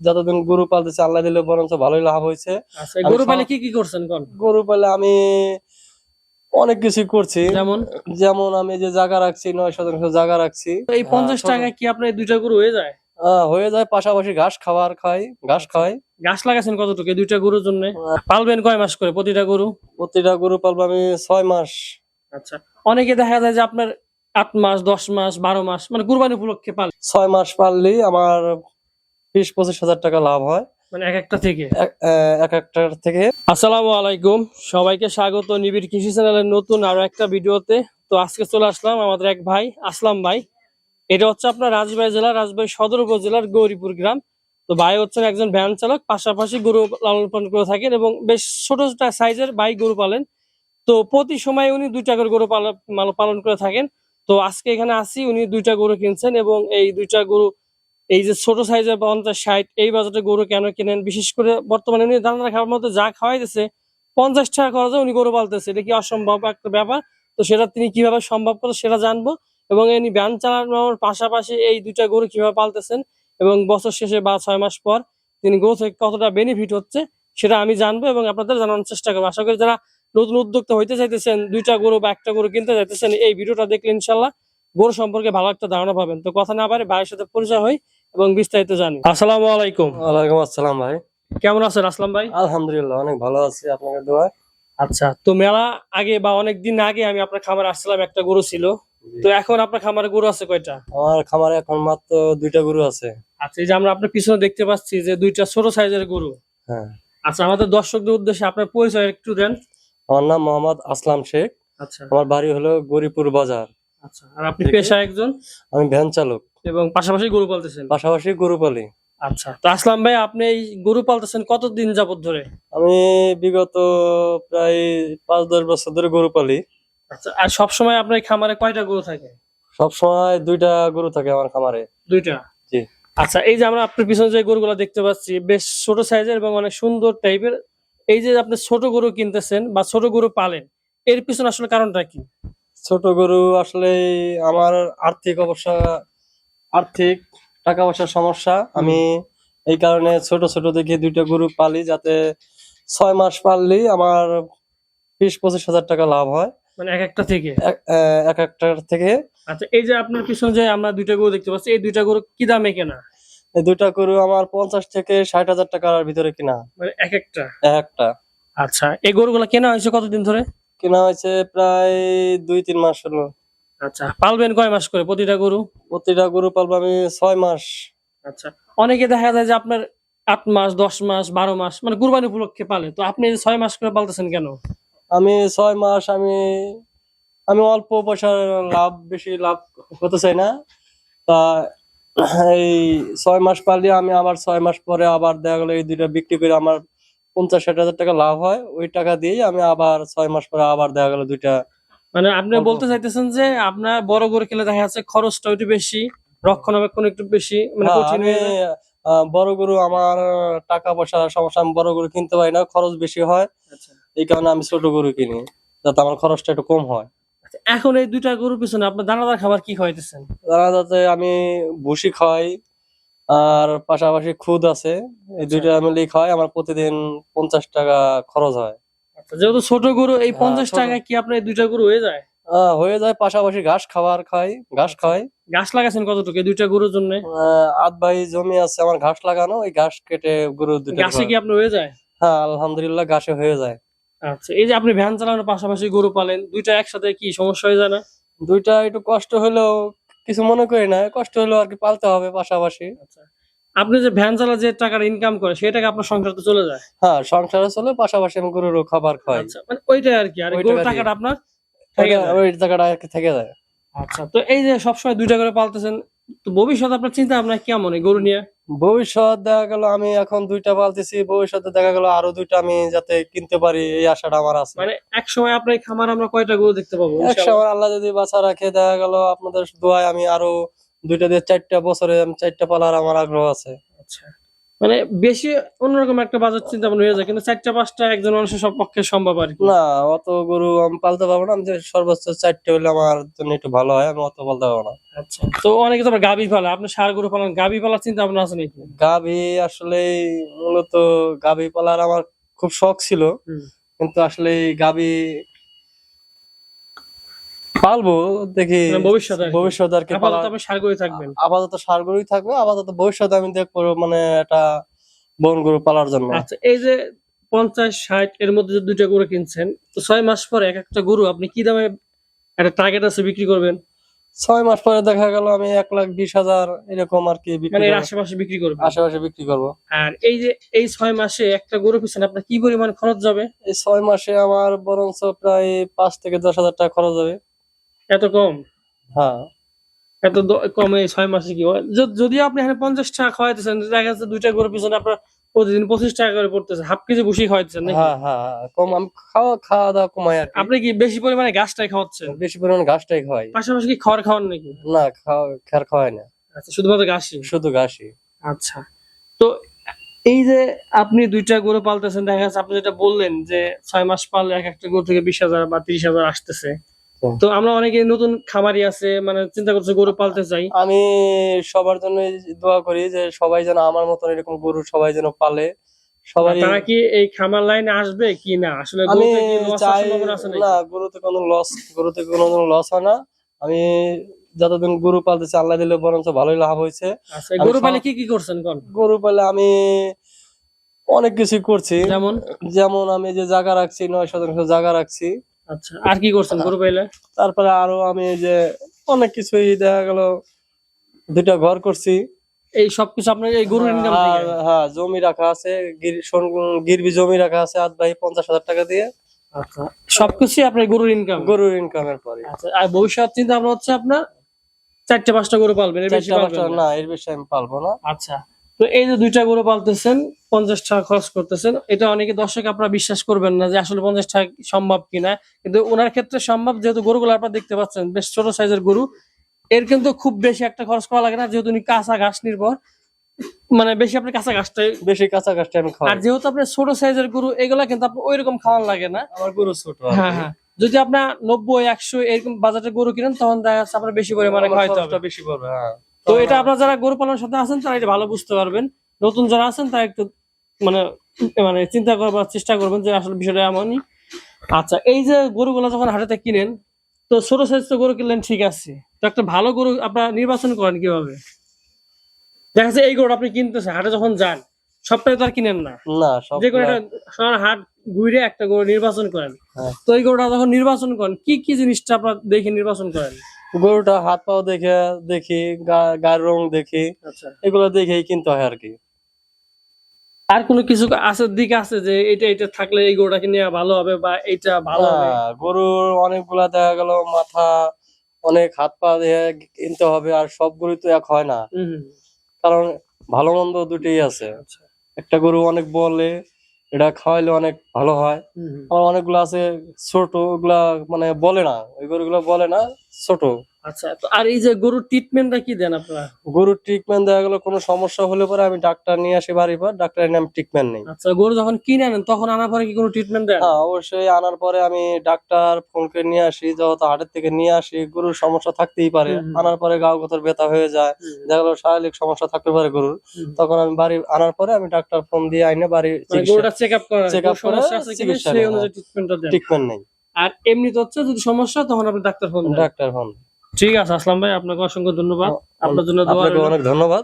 যতদিন গরু পালতেছি আল্লাহ দিলে বরঞ্চ ভালোই লাভ হয়েছে। আচ্ছা গরু পালে কি কি করছেন কোন? গরু পালে আমি অনেক কিছু করছি। যেমন? যেমন আমি যে জায়গা রাখছি নয় শতাংশ জায়গা রাখছি। এই পঞ্চাশ টাকায় কি আপনার দুইটা গরু হয়ে যায়? হয়ে যায় পাশাপাশি ঘাস খাবার খাই ঘাস খাই। গাছ লাগাছেন কতটুকু দুইটা গরুর জন্য? পালবেন কয় মাস করে প্রতিটা গরু? প্রতিটা গরু পালবো আমি ছয় মাস। আচ্ছা অনেকে দেখা যায় যে আপনার আট মাস দশ মাস বারো মাস মানে কুরবানি উপলক্ষে পাল ছয় মাস পাললেই আমার বিশ পঁচিশ হাজার টাকা লাভ হয়। মানে এক একটা থেকে? এক একটার থেকে। আসসালামু আলাইকুম। সবাইকে স্বাগত নিবিড় কৃষি চ্যানেলের নতুন আরও একটা ভিডিওতে। তো আজকে চলে আসলাম আমাদের এক ভাই আসলাম ভাই। এটা হচ্ছে আপনার রাজবাড়ী জেলা রাজবাড়ী সদর উপজেলার গৌরীপুর গ্রাম। তো ভাই হচ্ছেন একজন ভ্যান চালক পাশাপাশি গরু লালন পালন করে থাকেন এবং বেশ ছোট ছোট সাইজের ভাই গরু পালেন। তো প্রতি সময় উনি দুইটা করে গরু পালন করে থাকেন। তো আজকে এখানে আসি উনি দুইটা গরু কিনছেন এবং এই দুইটা গরু এই যে ছোট সাইজের পঞ্চাশ ষাট, এই বাজেটে গরু কেন কিনেন? বিশেষ করে বর্তমানে উনি দানা খাওয়ার মধ্যে যা খাওয়াইতেছে, পঞ্চাশ টাকা খরচে উনি গরু পালতেছে। এটা কি অসম্ভব একটা ব্যাপার? তো সেটা তিনি কীভাবে সম্ভব করে সেটা জানব। এবং ইনি ভ্যান চালানোর পাশাপাশি এই দুইটা গরু কীভাবে পালতেছেন? এবং বছর শেষে বা ছয় মাস পর তিনি গরু থেকে কতটা বেনিফিট হচ্ছে, সেটা আমি জানব এবং আপনাদের জানানোর চেষ্টা করব। আশা করি যারা নতুন উদ্যোক্তা হইতে চাইতেছেন, দুইটা গরু বা একটা গরু কিনতে চাইতেছেন, এই ভিডিওটা দেখলে ইনশাল্লাহ গরু সম্পর্কে ভালো একটা ধারণা পাবেন। তো কথা না পারে ভাইয়ের সাথে পরিচয় হই। এবং বিস্তারিত জানি। আসসালামু আলাইকুম। ওয়ালাইকুম আসসালাম ভাই। কেমন আছেন আসলাম ভাই? আলহামদুলিল্লাহ অনেক ভালো আছি। আপনাকে দোয়া? আচ্ছা তো মেলা আগে বা অনেক দিন আগে আমি আপনার খামারে আসছিলাম একটা গরু ছিল। তো এখন আপনার খামারে গরু আছে কয়টা? আমার খামারে এখন মাত্র দুইটা গরু আছে। আচ্ছা এই যে আমরা আপনার পিছনে দেখতে পাচ্ছি যে দুইটা ছোট সাইজের গরু। হ্যাঁ। আচ্ছা আমাদের দর্শকদের উদ্দেশ্যে আপনার পরিচয় একটু দেন। আমার নাম মোহাম্মদ আসলাম শেখ। আচ্ছা। আমার বাড়ি হলো গরিপুর বাজার। আচ্ছা আর আপনি পেশা একজন? আমি ভ্যান চালক। এবং পাশাপাশি গরু পালতেছেন? পাশাপাশি গরু পালি। আচ্ছা তো আসলাম ভাই আপনি এই গরু পালতেছেন কতদিন যাবত ধরে? আমি বিগত প্রায় পাঁচ দশ বছর ধরে গরু পালি। আচ্ছা আর সব সময় আপনার খামারে কয়টা গরু থাকে? সব সময় দুইটা গরু থাকে আমার খামারে। দুইটা? জি। আচ্ছা এই যে আমরা আপনার পিছনে যে গরুগুলো দেখতে পাচ্ছি বেশ ছোট সাইজের এবং অনেক সুন্দর টাইপের এই যে আপনি ছোট গরু কিনতেছেন বা ছোট গরু পালেন এর পিছনে আসলে কারণটা কি? ছোট গরু আসলে আমার আর্থিক অবস্থা আর্থিক টাকা পয়সার সমস্যা। আমি এই কারণে ছোট ছোট দেখে দুইটা গরু পালি যাতে ছয় মাস পাললেই আমার বিশ পঁচিশ হাজার টাকা লাভ হয়। মানে এক একটা থেকে? এক আহ, এক একটার থেকে। আচ্ছা এই যে আপনার পিছনে যে আমরা দুইটা গরু দেখতে পাচ্ছি এই দুইটা গরু কি দামে কেনা? এই দুইটা গরু আমার পঞ্চাশ থেকে ষাট হাজার টাকার ভিতরে কিনা। মানে এক একটা? এক একটা। আচ্ছা এই গরুগুলো কেনা হয়েছে কতদিন ধরে? কেনা হয়েছে প্রায় দুই তিন মাস হলো। আচ্ছা পালবেন কয় মাস করে প্রতিটা গরু? প্রতিটা গরু পালবো আমি ছয় মাস। আচ্ছা অনেকে দেখা যায় যে আপনার আট মাস দশ মাস বারো মাস মানে কুরবানি উপলক্ষে পালে। তো আপনি ছয় মাস করে পালতেছেন কেন? আমি ছয় মাস আমি আমি অল্প পয়সার লাভ বেশি লাভ হতে চাই না। তা এই ছয় মাস পারলে আমি আবার ছয় মাস পরে আবার দেখা গেলো এই দুইটা বিক্রি করে আমার পঞ্চাশ ষাট হাজার টাকা লাভ হয় ওই টাকা দিয়েই আমি আবার ছয় মাস পরে আবার দেখা গেলো দুইটা মানে আপনি বলতে চাইতেছেন যে আপনার বড় গরু কিনলে দেখা যাচ্ছে খরচটা একটু বেশি রক্ষণাবেক্ষণ একটু বেশি মানে কঠিন হয়ে যায়। বড় গরু আমার টাকা পয়সার সমস্যা আমি বড় গরু কিনতে পারি না খরচ বেশি হয় আচ্ছা। এই কারণে আমি ছোট গরু কিনি যাতে আমার খরচটা একটু কম হয় আচ্ছা, এখন এই দুইটা গরুর পিছনে আপনার দানাদার খাবার কি খাওয়াইতেছেন জানা যাচ্ছে আমি ভুসি খাওয়াই আর পাশাপাশি খুদ আছে। এই দুইটা মিলিয়ে খাওয়াই আমার প্রতিদিন পঞ্চাশ টাকা খরচ হয়। আচ্ছা, যেহেতু ছোট গরু এই হ্যাঁ, পঞ্চাশ টাকা কি আপনার এই দুইটা গরু হয়ে যায়? হয়ে যায় পাশাপাশি ঘাস খাবার খাই ঘাস খাওয়াই ঘাস লাগাছেন কতটুকু দুইটা গরুর জন্য? আধ ভাই জমি আছে আমার ঘাস লাগানো ওই ঘাস কেটে গরু দুটো গাছে কি আপনার হয়ে যায়? হ্যাঁ আলহামদুলিল্লাহ ঘাসে হয়ে যায়। আচ্ছা এই যে আপনি ভ্যান চালানোর পাশাপাশি গরু পালেন দুইটা একসাথে কি সমস্যা হয়ে যায় না? দুইটা একটু কষ্ট হলেও কিছু মনে করি না কষ্ট হলো আর কি পালতে হবে পাশাপাশি। আচ্ছা। আপনি যে ভ্যান চালা যে টাকার ইনকাম করে সেই টাকা আপনার সংসার তো চলে যায়? হ্যাঁ সংসার চলে পাশাপাশি আমি গরুরও খাবার খাই। আচ্ছা মানে ওইটাই আর কি আর ওই গরুর টাকাটা আপনার। ওই টাকাটা আর কি থেকে যায়। আচ্ছা তো এই যে সবসময় দুইটা করে পালতেছেন তো ভবিষ্যৎ আপনার চিন্তা আপনার কেমন এই গরু নিয়ে? ভবিষ্যৎ দেখা গেল আমি এখন দুইটা পালতেছি ভবিষ্যতে দেখা গেল আরও দুইটা আমি যাতে কিনতে পারি এই আশাটা আমার আছে। মানে এক সময় আপনার এই খামার আমরা কয়টা গরু দেখতে পাবো এক সময় আল্লাহ যদি বাঁচা রাখে দেখা গেল আপনাদের দোয়ায় আমি আরও দুইটা দিয়ে চারটা বছরে আমি চারটা পালার আমার আগ্রহ আছে। আচ্ছা। মানে বেশি অন্যরকম একটা বাজার চিন্তা ভাবনা হয়ে যায় কিন্তু চারটা পাঁচটা একজন মানুষের সব পক্ষে সম্ভব আর কি। না অত গরু আমি পালতে পারব না আমি সর্বোচ্চ চারটে হলে আমার জন্য একটু ভালো হয় আমি অত পালতে পারব না। আচ্ছা। তো অনেকে তো গাভি পালা আপনি সার গরু পালন গাভি পালার চিন্তা ভাবনা আছে নাকি? গাভী আসলে মূলত গাভী পালার আমার খুব শখ ছিল কিন্তু আসলে গাভী পালবো দেখি মানে ভবিষ্যতে ভবিষ্যতে আর কি আপাতত সার গরু থাকবেন। আপাতত সার গরুই থাকবে আপাতত ভবিষ্যতে আমি দেখব মানে একটা বন গরু পালার জন্য। আচ্ছা এই যে পঞ্চাশ ষাট এর মধ্যে যে দুইটা গরু কিনছেন তো ছয় মাস পরে এক একটা গরু আপনি কি দামে একটা টার্গেট আছে বিক্রি করবেন? ছয় মাস পরে দেখা গেল আমি এক লাখ বিশ হাজার এরকম আর কি বিক্রি মানে করব। আশেপাশে বিক্রি করবেন? আশেপাশে বিক্রি করব। আর এই যে এই ছয় মাসে একটা গরু পিছনে আপনার কি পরিমাণ খরচ যাবে? এই ছয় মাসে আমার বরঞ্চ প্রায় পাঁচ থেকে দশ হাজার টাকা খরচ হবে এত কম? হ্যাঁ। এত কমে ছয় মাসে কি হয়? য- যদিও আপনি এখানে পঞ্চাশ টাকা খাওয়াইতেছেন দেখা যাচ্ছে দুইটা গরু পিছনে আপনার প্রতিদিন পঁচিশ টাকা করে পড়তেছে। হাফ কেজি বসে খাওয়াইতেছেন নাকি? হ্যাঁ হ্যাঁ হ্যাঁ, কম আমি খাওয়া খাওয়া দাওয়া কমাই আর আপনি কি বেশি পরিমাণে গাছটাই খাওয়াচ্ছেন? বেশি পরিমাণে ঘাসটাই খাওয়াই। পাশাপাশি কি খড় খাওয়ান নাকি? না খাওয়া খের খাওয়াই না। আচ্ছা শুধুমাত্র ঘাসই শুধু ঘাসই আচ্ছা। তো এই যে আপনি দুইটা গরু পালতেছেন দেখা যাচ্ছে আপনি যেটা বললেন যে ছয় মাস পাললে এক একটা গরু থেকে বিশ হাজার বা তিরিশ হাজার আসতেছে। তো আমরা অনেকে নতুন খামারি আছে মানে চিন্তা করছে গরু পালতে চাই আমি সবার জন্য দোয়া করি যে সবাই যেন আমার মতন এরকম গরু সবাই যেন পালে। তারা কি এই খামার লাইনে আসবে কি না? আসলে আমি গরুতে চাই? না কোনো লস গরুতে কোনো লস হয় না। আমি যতদিন গরু পালতেছি আল্লাহ দিলে বরঞ্চ ভালোই লাভ হয়েছে। আচ্ছা গরু পালে কি কি করছেন গরু পালে আমি অনেক কিছু করছি। যেমন? যেমন আমি যে জায়গা রাখছি নয় শতাংশ জায়গা রাখছি। আচ্ছা আর কি করছেন গরু পাইলে? তারপরে আরও আমি যে অনেক কিছুই দেখা গেল দুইটা ঘর করছি। এই সবকিছু আপনার এই গরুর ইনকাম হ্যাঁ জমি রাখা আছে গিরবি জমি রাখা আছে আট ভাই পঞ্চাশ হাজার টাকা দিয়ে। আচ্ছা সবকিছু আপনার গরুর ইনকাম গরুর ইনকামের পরে। আচ্ছা আর ভবিষ্যৎ চিন্তা ভাবনা হচ্ছে আপনার চারটে পাঁচটা গরু পালবেন এর বেশি। না এর বেশি আমি পালবো না। আচ্ছা তো এই যে দুইটা গরু পালতেছেন পঞ্চাশ টাকা খরচ করতেছেন এটা অনেকে দর্শক আপনারা বিশ্বাস করবেন না যে আসলে পঞ্চাশ টাকা সম্ভব কিনা। কিন্তু ওনার ক্ষেত্রে সম্ভব যেহেতু গরুগুলো আপনারা দেখতে পাচ্ছেন বেশ ছোট সাইজের গরু এর কিন্তু খুব বেশি একটা খরচ করা লাগে না যেহেতু উনি কাঁচা ঘাস নির্ভর। মানে বেশি আপনি কাঁচা ঘাসটাই বেশি কাঁচা কাছটা আমি আর যেহেতু আপনার ছোট সাইজের গরু এগুলা কিন্তু আপনার ওইরকম খাওয়ান লাগে না। আমার গরু ছোট হ্যাঁ হ্যাঁ। যদি আপনার নব্বই একশো এরকম বাজারে গরু কিনেন তখন দেখা যাচ্ছে আপনার বেশি পরিমাণে খাওয়াইতে হবে। বেশি পড়বে হ্যাঁ। তো এটা আপনারা যারা গরু পালনের সাথে আছেন তারা এটা ভালো বুঝতে পারবেন। নতুন যারা আছেন তারা একটু মানে মানে চিন্তা করবার চেষ্টা করবেন যে আসলে বিষয়টা এমনই। আচ্ছা এই যে গরুগুলো যখন হাটেতে কিনেন তো ছোট সাইজ তো গরু কিনলেন ঠিক আছে। তো একটা ভালো গরু আপনারা নির্বাচন করেন কীভাবে? দেখা যাচ্ছে এই গরু আপনি কিনতেছেন হাটে যখন যান সবটাই তো আর কিনেন না। না যে কোনো একটা হাট ঘুরে একটা গরু নির্বাচন করেন। হ্যাঁ। তো এই গরুটা যখন নির্বাচন করেন কি কি জিনিসটা আপনার দেখে নির্বাচন করেন? গরুটা হাত পাও দেখে দেখি গায়ের রং দেখি আচ্ছা। এগুলো দেখেই কিনতে হয় আর কি আর কোনো কিছু আছে দিক আছে যে এটা এটা থাকলে এই গরুটাকে নেওয়া ভালো হবে বা এটা ভালো হবে? গরুর অনেকগুলা দেখা গেল মাথা অনেক হাত পা দিয়ে কিনতে হবে আর সব গরু তো এক হয় না। কারণ ভালো মন্দ দুটোই আছে। আচ্ছা। একটা গরু অনেক বলে এটা খাওয়াইলে অনেক ভালো হয়। আমার অনেকগুলো আছে ছোট ওগুলা মানে বলে না। ওইগুলো গরুগুলো বলে না ছোট। আচ্ছা তো আর এই যে গরুর ট্রিটমেন্টটা কি দেন আপনারা? গরুর ট্রিটমেন্ট দেখা গেলো কোনো সমস্যা হলে পরে আমি ডাক্তার নিয়ে আসি বাড়ির পর ডাক্তারের নাম ট্রিটমেন্ট নেই। আচ্ছা গরু যখন কিনে আনেন তখন আনার পরে কি কোনো ট্রিটমেন্ট দেন? হ্যাঁ অবশ্যই আনার পরে আমি ডাক্তার ফোন করে নিয়ে আসি যত হাটের থেকে নিয়ে আসি গরুর সমস্যা থাকতেই পারে। আনার পরে গাও গতর ব্যথা হয়ে যায় দেখা গেলো শারীরিক সমস্যা থাকতে পারে গরুর। তখন আমি বাড়ি আনার পরে আমি ডাক্তার ফোন দিয়ে আইনে বাড়ি গরুটা চেক আপ কোনো সমস্যা করে চিকিৎসা ট্রিটমেন্ট নেই। আর এমনিতে হচ্ছে যদি সমস্যা তখন আপনি ডাক্তার ফোন ডাক্তার ফোন ঠিক আছে আসলাম ভাই আপনাকে অসংখ্য ধন্যবাদ। আপনার জন্য আপনাকে অনেক ধন্যবাদ।